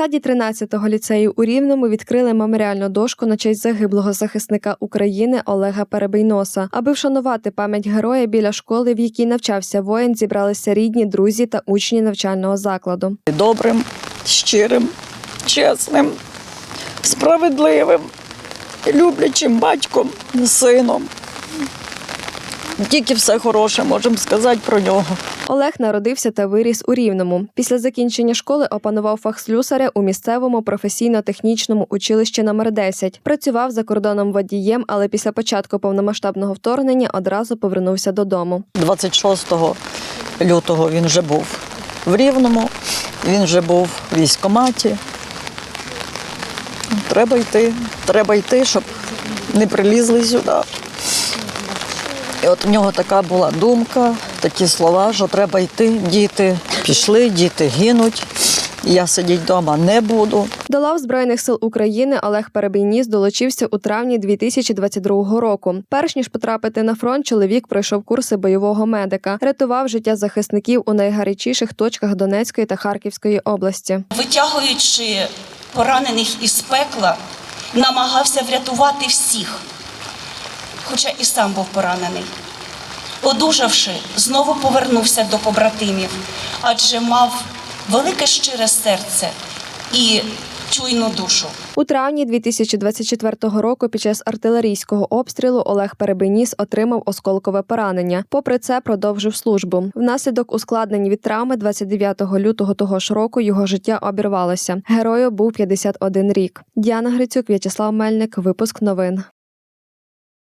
складі 13-го ліцею у Рівному відкрили меморіальну дошку на честь загиблого захисника України Олега Перебийноса. Аби вшанувати пам'ять героя біля школи, в якій навчався воїн, зібралися рідні, друзі та учні навчального закладу. добрим, щирим, чесним, справедливим, люблячим батьком, сином. Тільки все хороше можемо сказати про нього. Олег народився та виріс у Рівному. Після закінчення школи опанував фах слюсаря у місцевому професійно-технічному училищі номер 10 Працював за кордоном водієм, але після початку повномасштабного вторгнення одразу повернувся додому. 26 лютого він вже був в Рівному, він вже був в військкоматі. Треба йти, треба йти, щоб не прилізли сюди. І от в нього така була думка, такі слова, що треба йти, діти пішли, діти гинуть. Я сидіти вдома не буду. До лав Збройних сил України Олег Перебійніс долучився у травні 2022 року. Перш ніж потрапити на фронт, чоловік пройшов курси бойового медика, рятував життя захисників у найгарячіших точках Донецької та Харківської області. витягуючи поранених із пекла, намагався врятувати всіх, хоча і сам був поранений. Одужавши, знову повернувся до побратимів, адже мав велике щире серце і чуйну душу. У травні 2024 року під час артилерійського обстрілу Олег Перебийніс отримав осколкове поранення. Попри це, продовжив службу. Внаслідок ускладнень від травми 29 лютого того ж року його життя обірвалося. Герою був 51 рік. Діана Грицюк, В'ячеслав Мельник. Випуск новин.